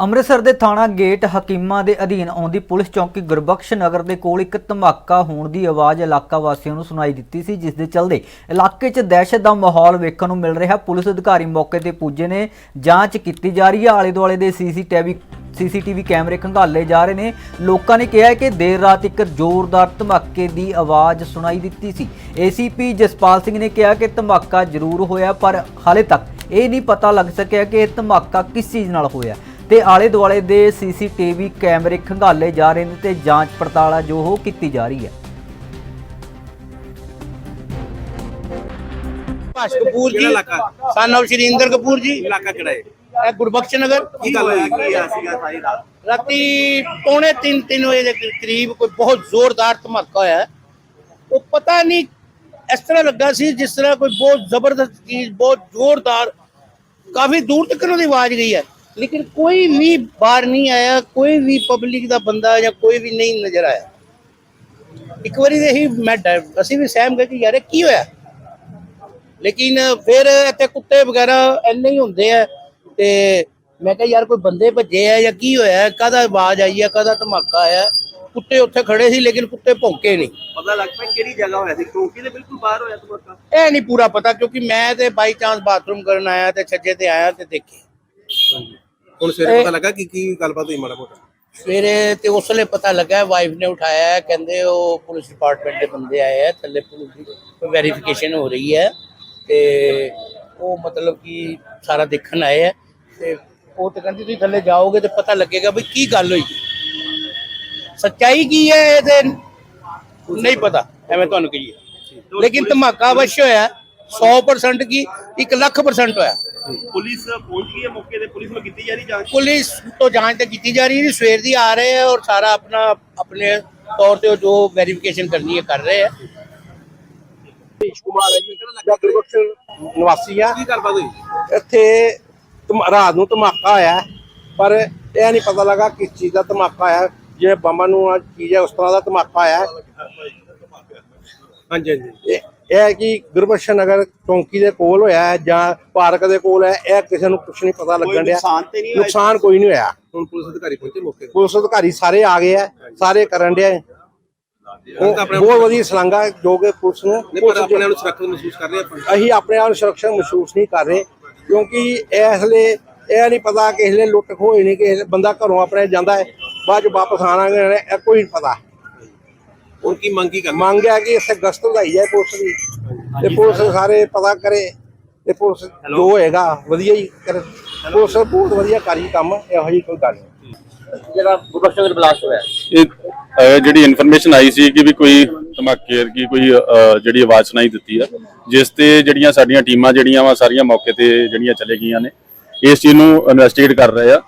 ਅੰਮ੍ਰਿਤਸਰ ਦੇ ਥਾਣਾ ਗੇਟ ਹਕੀਮਾਂ ਦੇ ਅਧੀਨ ਆਉਂਦੀ ਪੁਲਿਸ ਚੌਕੀ ਗੁਰਬਖਸ਼ ਨਗਰ ਦੇ ਕੋਲ ਇੱਕ ਧਮਾਕਾ ਹੋਣ ਦੀ ਆਵਾਜ਼ ਇਲਾਕਾ ਵਾਸੀਆਂ ਨੂੰ ਸੁਣਾਈ ਦਿੱਤੀ ਸੀ, ਜਿਸ ਦੇ ਚਲਦੇ ਇਲਾਕੇ 'ਚ ਦਹਿਸ਼ਤ ਦਾ ਮਾਹੌਲ ਵੇਖਣ ਨੂੰ ਮਿਲ ਰਿਹਾ। ਪੁਲਿਸ ਅਧਿਕਾਰੀ ਮੌਕੇ ਤੇ ਪੁੱਜੇ ਨੇ। ਜਾਂਚ ਕੀਤੀ ਜਾ ਰਹੀ ਹੈ। ਆਲੇ ਦੁਆਲੇ ਦੇ ਸੀਸੀਟੀਵੀ ਸੀਸੀਟੀਵੀ ਕੈਮਰੇ ਖੰਗਾਲੇ ਜਾ ਰਹੇ ਨੇ। ਲੋਕਾਂ ਨੇ ਕਿਹਾ ਕਿ ਦੇਰ ਰਾਤ ਇੱਕ ਜ਼ੋਰਦਾਰ ਧਮਾਕੇ ਦੀ ਆਵਾਜ਼ ਸੁਣਾਈ ਦਿੱਤੀ ਸੀ। ਏਸੀਪੀ ਜਸਪਾਲ ਸਿੰਘ ਨੇ ਕਿਹਾ ਕਿ ਧਮਾਕਾ ਜ਼ਰੂਰ ਹੋਇਆ, ਪਰ ਹਾਲੇ ਤੱਕ ਇਹ ਨਹੀਂ ਪਤਾ ਲੱਗ ਸਕਿਆ ਕਿ ਇਹ ਧਮਾਕਾ ਕਿਸ ਚੀਜ਼ ਨਾਲ ਹੋਇਆ। ਤੇ ਆਲੇ ਦੁਆਲੇ ਦੇ ਸੀਸੀਟੀਵੀ ਕੈਮਰੇ ਖੰਗਾਲੇ ਜਾ ਰਹੇ ਨੇ ਤੇ ਜਾਂਚ ਪੜਤਾਲ ਆ ਜੋ ਉਹ ਕੀਤੀ ਜਾ ਰਹੀ ਹੈ। ਭਾਸ਼ ਕਪੂਰ ਜੀ ਇਲਾਕਾ? Son of ਸ਼੍ਰੀਂਦਰ Kapoor ji. ਇਲਾਕਾ ਕਿਹੜਾ ਹੈ? ਇਹ ਗੁਰਬਖਸ਼ ਨਗਰ। ਕੀ ਗੱਲ ਹੋਇਆ ਕੀ ਆ ਸੀਗਾ ਸਾਰੀ ਰਾਤ? ਰਾਤੀ ਪੌਣੇ 3 3 ਵਜੇ ਦੇ ਕਰੀਬ ਕੋਈ ਬਹੁਤ ਜ਼ੋਰਦਾਰ ਧਮਾਕਾ ਹੋਇਆ ਹੈ। ਉਹ ਪਤਾ ਨਹੀਂ ਇਸ ਤਰ੍ਹਾਂ ਲੱਗਾ ਸੀ ਜਿਸ ਤਰ੍ਹਾਂ ਕੋਈ ਬਹੁਤ ਜ਼ਬਰਦਸਤ ਚੀਜ਼ ਬਹੁਤ ਜ਼ੋਰਦਾਰ ਕਾਫੀ ਦੂਰ ਤੱਕ ਉਹਦੀ ਆਵਾਜ਼ ਗਈ ਹੈ। ਲੇਕਿਨ ਕੋਈ ਵੀ ਬਾਹਰ ਨਹੀਂ ਆਇਆ ਕੋਈ ਵੀ ਪਬਲਿਕ ਦਾ ਬੰਦਾ ਜਾਂ ਕੋਈ ਵੀ ਨਹੀਂ ਨਜ਼ਰ ਆਇਆ ਇੱਕ ਵਾਰੀ ਤੇ ਹੀ ਮੈਂ ਡਰ- ਅਸੀਂ ਵੀ ਸਹਿਮ ਗਏ ਕਿ ਯਾਰ ਇਹ ਕੀ ਹੋਇਆ ਲੇਕਿਨ ਫਿਰ ਇੱਥੇ ਕੁੱਤੇ ਵਗੈਰਾ ਇੰਨੇ ਹੀ ਹੁੰਦੇ ਆ ਤੇ ਮੈਂ ਕਿਹਾ ਯਾਰ ਕੋਈ ਬੰਦੇ ਭੱਜੇ ਆ ਜਾਂ ਕੀ ਹੋਇਆ ਕਾਹਦਾ ਆਵਾਜ਼ ਆਈ ਹੈ ਕਾਹਦਾ ਧਮਾਕਾ ਆਇਆ ਕੁੱਤੇ ਉੱਥੇ ਖੜੇ ਸੀ ਲੇਕਿਨ ਕੁੱਤੇ ਭੌਂਕੇ ਨਹੀਂ ਪਤਾ ਲੱਗ ਪਿਆ ਕਿਹੜੀ ਜਗ੍ਹਾ ਹੋਇਆ ਸੀ ਚੌਂਕੀ ਦੇ ਬਿਲਕੁਲ ਬਾਹਰ ਹੋਇਆ ਧਮਾਕਾ ਇਹ ਨਹੀਂ ਪੂਰਾ ਪਤਾ ਕਿਉਂਕਿ ਮੈਂ ਤੇ ਬਾਈ ਚਾਂਸ ਬਾਥਰੂਮ ਕਰਨ ਆਇਆ ਤੇ ਛੱਜੇ ਤੇ ਆਇਆ ਤੇ ਦੇਖੇ ਹੁਣ ਸਵੇਰੇ ਪਤਾ ਲੱਗਾ ਕਿ ਕੀ ਗੱਲਬਾਤ ਹੋਈ ਮਾੜਾ ਮੋਟਾ? ਸਵੇਰੇ ਤੇ ਉਸ ਵੇਲੇ ਪਤਾ ਲੱਗਾ ਵਾਈਫ ਨੇ ਉਠਾਇਆ ਕਹਿੰਦੇ ਉਹ ਪੁਲਿਸ ਡਿਪਾਰਟਮੈਂਟ ਦੇ ਬੰਦੇ ਆਏ ਆ ਥੱਲੇ ਪੁਲਿਸ ਦੀ ਵੈਰੀਫਿਕੇਸ਼ਨ ਹੋ ਰਹੀ ਹੈ ਤੇ ਉਹ ਮਤਲਬ ਕਿ ਸਾਰਾ ਦੇਖਣ ਆਏ ਆ ਤੇ ਉਹ ਤੇ ਕਹਿੰਦੀ ਤੁਸੀਂ ਥੱਲੇ ਜਾਓਗੇ ਤੇ ਪਤਾ ਲੱਗੇਗਾ ਵੀ ਕੀ ਗੱਲ ਹੋਈ। ਸੱਚਾਈ ਕੀ ਹੈ ਇਹ ਤੇ ਨਹੀਂ ਪਤਾ ਐਵੇਂ ਤੁਹਾਨੂੰ ਕਹੀਏ। ਲੇਕਿਨ ਧਮਾਕਾ ਅਵਸ਼ ਹੋਇਆ 100% ਕੀ? 1 ਲੱਖ percent ਹੋਇਆ। ਪੁਲਿਸ ਪਹੁੰਚ ਗਈ ਹੈ ਮੌਕੇ ਤੇ? ਪੁਲਿਸ ਨੂੰ ਕੀਤੀ ਜਾ ਰਹੀ ਜਾਂਚ? ਪੁਲਿਸ ਤੋਂ ਜਾਂਚ ਤਾਂ ਕੀਤੀ ਜਾ ਰਹੀ ਹੈ ਸਵੇਰ ਦੀ ਆ ਰਹੇ ਹੈ ਔਰ ਸਾਰਾ ਆਪਣਾ ਆਪਣੇ ਤੌਰ ਤੇ ਜੋ ਵੈਰੀਫਿਕੇਸ਼ਨ ਕਰਨੀ ਹੈ ਕਰ ਰਹੇ ਹੈ। ਰਮੇਸ਼ ਕੁਮਾਰ ਹੈ ਜੀ। ਮੈਂ ਗੁਰਬਖਸ਼ ਨਿਵਾਸੀ ਆ। ਕੀ ਗੱਲਬਾਤ ਹੋਈ? ਇੱਥੇ ਧਮ- ਰਾਤ ਨੂੰ ਧਮਾਕਾ ਆਇਆ ਪਰ ਇਹ ਨਹੀਂ ਪਤਾ ਲੱਗਾ ਕਿਸ ਚੀਜ਼ ਦਾ ਧਮਾਕਾ ਆਇਆ ਜਿਵੇਂ ਬੰਬਾਂ ਨੂੰ ਆ ਚੀਜ਼ ਹੈ ਉਸ ਤਰ੍ਹਾਂ ਦਾ ਧਮਾਕਾ ਆਇਆ ਹਾਂਜੀ ਹਾਂਜੀ। ਇਹ ਹੈ ਕਿ ਗੁਰਬਖਸ਼ ਨਗਰ ਚੌਂਕੀ ਦੇ ਕੋਲ ਹੋਇਆ ਹੈ ਜਾਂ ਪਾਰਕ ਦੇ ਕੋਲ ਹੈ ਇਹ ਕਿਸੇ ਨੂੰ ਕੁਝ ਨਹੀਂ ਪਤਾ ਲੱਗਣ ਡਿਆ। ਨੁਕਸਾਨ ਤੇ ਨਹੀਂ ਹੋਇਆ? ਨੁਕਸਾਨ ਕੋਈ ਨਹੀਂ ਹੋਇਆ। ਹੁਣ ਪੁਲਿਸ ਅਧਿਕਾਰੀ ਪਹੁੰਚੇ ਮੌਕੇ ਤੇ। ਪੁਲਿਸ ਅਧਿਕਾਰੀ ਸਾਰੇ ਆ ਗਏ ਆ ਸਾਰੇ ਕਰਨ ਡਿਆ ਬਹੁਤ ਵਧੀਆ ਸਲਾਂਗਾ ਜੋ ਕਿ ਪੁਲਿਸ ਨੂੰ ਨਹੀਂ ਪਰ ਆਪਣੇ ਆਪ ਨੂੰ ਸੁਰੱਖਿਅਤ ਮਹਿਸੂਸ ਕਰ ਰਹੇ ਆਪਾਂ। ਅਸੀਂ ਆਪਣੇ ਆਪ ਨੂੰ ਸੁਰੱਖਿਆ ਮਹਿਸੂਸ ਨਹੀਂ ਕਰ ਰਹੇ ਕਿਉਂਕਿ ਇਸ ਲਈ ਇਹ ਨਹੀਂ ਪਤਾ ਕਿ ਇਸ ਲਈ ਲੁੱਟ ਖੋਏ ਨਹੀਂ ਕਿ ਬੰਦਾ ਘਰੋਂ ਆਪਣੇ ਜਾਂਦਾ ਹੈ ਬਾਅਦ ਚ ਵਾਪਸ ਆਣਾਗੇ ਇਹ ਕੋਈ ਨਹੀਂ ਪਤਾ। ਹੁਣ ਕੀ ਮੰਗ ਕੀ ਕਰਨਾ ਮੰਗ ਹੈ ਕਿ ਇੱਥੇ ਗਸ਼ਤ ਵਧਾਈ ਜਾਏ ਪੁਲਿਸ ਦੀ। ਤੇ ਪੁਲਿਸ ਸਾਰੇ। ਪਤਾ ਕਰੇ ਤੇ ਪੁਲਿਸ ਜੋ ਹੋਏਗਾ ਵਧੀਆ ਹੀ ਕਰੇ। ਪੁਲਿਸ ਬਹੁਤ ਵਧੀਆ ਕਰੀ ਕੰਮ ਇਹੋ ਜਿਹੀ ਕੋਈ ਗੱਲ ਨਹੀਂ। ਜਿਹੜਾ ਗੁਰਬਖਸ਼ ਬਲਾਸਟ ਹੋਇਆ। ਇਹ ਜਿਹੜੀ ਇਨਫੋਰਮੇਸ਼ਨ ਆਈ ਸੀ ਕਿ ਵੀ ਕੋਈ ਧਮਾਕੇ ਦੀ ਕੋਈ ਜਿਹੜੀ ਆਵਾਜ਼ ਸੁਣਾਈ ਦਿੱਤੀ ਆ ਜਿਸ ਤੇ ਜਿਹੜੀਆਂ ਸਾਡੀਆਂ ਟੀਮਾਂ ਜਿਹੜੀਆਂ ਵਾ ਸਾਰੀਆਂ ਮੌਕੇ ਤੇ ਜਿਹੜੀਆਂ ਚਲੇ ਗਈਆਂ ਨੇ ਇਸ ਚੀਜ਼ ਨੂੰ ਇਨਵੈਸਟੀਗੇਟ ਕਰ ਰਹੇ ਆ।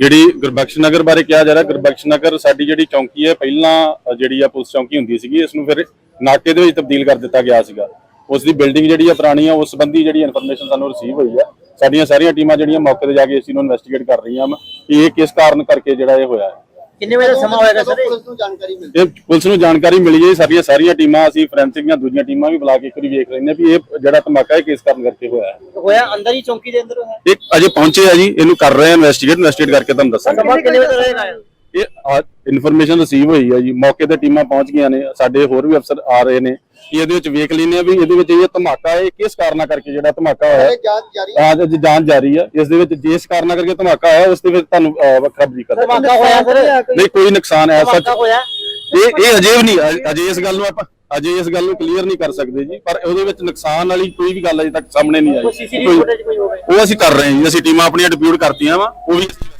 ਜਿਹੜੀ ਗੁਰਬਖਸ਼ ਨਗਰ ਬਾਰੇ ਕਿਹਾ ਜਾ ਰਿਹਾ, ਗੁਰਬਖਸ਼ ਨਗਰ ਸਾਡੀ ਜਿਹੜੀ ਚੌਂਕੀ ਹੈ, ਪਹਿਲਾਂ ਜਿਹੜੀ ਆ ਪੁਲਿਸ ਚੌਂਕੀ ਹੁੰਦੀ ਸੀਗੀ, ਇਸ ਨੂੰ ਫਿਰ ਨਾਕੇ ਦੇ ਵਿੱਚ ਤਬਦੀਲ ਕਰ ਦਿੱਤਾ ਗਿਆ ਸੀਗਾ। ਉਸ ਦੀ ਬਿਲਡਿੰਗ ਜਿਹੜੀ ਆ ਪੁਰਾਣੀ ਆ, ਉਸ ਸੰਬੰਧੀ ਜਿਹੜੀ ਇਨਫੋਰਮੇਸ਼ਨ ਸਾਨੂੰ ਰਿਸੀਵ ਹੋਈ ਆ। ਸਾਡੀਆਂ ਸਾਰੀਆਂ ਟੀਮਾਂ ਜਿਹੜੀਆਂ ਮੌਕੇ ਤੇ ਜਾ ਕੇ ਇਸ ਨੂੰ ਇਨਵੈਸਟੀਗੇਟ ਕਰ ਰਹੀਆਂ ਵਾ ਕਿ ਇਹ ਕਿਸ ਕਾਰਨ ਕਰਕੇ ਜਿਹੜਾ ਇਹ ਹੋਇਆ ਹੈ। ਕਿੰਨੇ ਵਜੇ ਦਾ ਸਮਾਂ ਹੋਏਗਾ ਸਰ ਇਹ ਪੁਲਿਸ ਨੂੰ ਜਾਣਕਾਰੀ ਮਿਲੀ ਹੈ ਸਾਰੀਆਂ ਸਾਰੀਆਂ ਟੀਮਾਂ ਅਸੀਂ ਫੋਰੈਂਸਿਕ ਦੀਆਂ ਦੂਜੀਆਂ ਟੀਮਾਂ ਵੀ ਬੁਲਾ ਕੇ ਇੱਕ ਵਾਰੀ ਵੇਖ ਲੈਂਦੇ ਹਾਂ ਵੀ ਇਹ ਜਿਹੜਾ ਧਮਾਕਾ ਹੈ ਕਿਸ ਕਾਰਨ ਕਰਕੇ ਹੋਇਆ ਹੈ। ਹੋਇਆ ਅੰਦਰ ਹੀ ਚੌਂਕੀ ਦੇ ਅੰਦਰ ਹੋਇਆ? ਇਹ ਅਜੇ ਪਹੁੰਚੇ ਆ ਜੀ ਇਹਨੂੰ ਕਰ ਰਹੇ ਆ ਇਨਵੈਸਟੀਗੇਟ ਇਨਵੈਸਟੀਗੇਟ ਕਰਕੇ ਤੁਹਾਨੂੰ ਦੱਸਾਂਗੇ। ਸਮਾਂ ਕਿੰਨੇ ਵਜੇ ਰਹੇਗਾ ਇਹ ਇਨਫੋਰਮੇਸ਼ਨ ਰਿਸੀਵ ਹੋਈ ਹੈ ਜੀ। ਮੌਕੇ ਤੇ ਟੀਮਾਂ ਪਹੁੰਚ ਗਈਆਂ ਨੇ। ਸਾਡੇ ਹੋਰ ਵੀ ਅਫਸਰ ਆ ਰਹੇ ਨੇ। ਕਿ ਇਹਦੇ ਵਿੱਚ ਵੇਖ ਲੈਂਦੇ ਆ ਵੀ ਇਹਦੇ ਵਿੱਚ ਇਹ ਧਮਾਕਾ ਹੈ ਇਹ ਕਿਸ ਕਾਰਨਾਂ ਕਰਕੇ ਜਿਹੜਾ ਧਮਾਕਾ ਹੋਇਆ। ਹੈ ਜਾਂਚ ਜਾਰੀ ਜਾਂਚ ਜਾਰੀ ਹੈ ਇਸ ਦੇ ਵਿੱਚ ਜਿਸ ਕਾਰਨਾਂ ਕਰਕੇ ਧਮਾਕਾ ਹੋਇਆ ਉਸ ਦੇ ਵਿੱਚ ਤੁਹਾਨੂੰ ਵੱਖਰਾ ਬਰੀਕ ਕਰ ਧਮਾਕਾ ਹੋਇਆ ਸਰ ਨਹੀਂ ਕੋਈ ਨੁਕਸਾਨ ਐਸਾ ਧਮਾਕਾ ਹੋਇਆ? ਇਹ ਇਹ ਅਜੇ ਵੀ ਨਹੀਂ ਅਜੇ ਇਸ ਗੱਲ ਨੂੰ ਆਪਾਂ ਅਜੇ ਇਸ ਗੱਲ ਨੂੰ ਕਲੀਅਰ ਨਹੀਂ ਕਰ ਸਕਦੇ ਜੀ। ਪਰ ਉਹਦੇ ਵਿੱਚ ਨੁਕਸਾਨ ਵਾਲੀ ਕੋਈ ਵੀ ਗੱਲ ਅਜੇ ਤੱਕ ਸਾਹਮਣੇ ਨਹੀਂ ਆਈ। ਉਹ ਅਸੀਂ ਕਰ ਰਹੇ ਹਾਂ ਜੀ। ਅਸੀਂ ਟੀਮਾਂ ਆਪਣੀਆਂ ਡਿਪਿਊਟ ਕਰਤੀਆਂ ਵਾ ਉਹ ਵੀ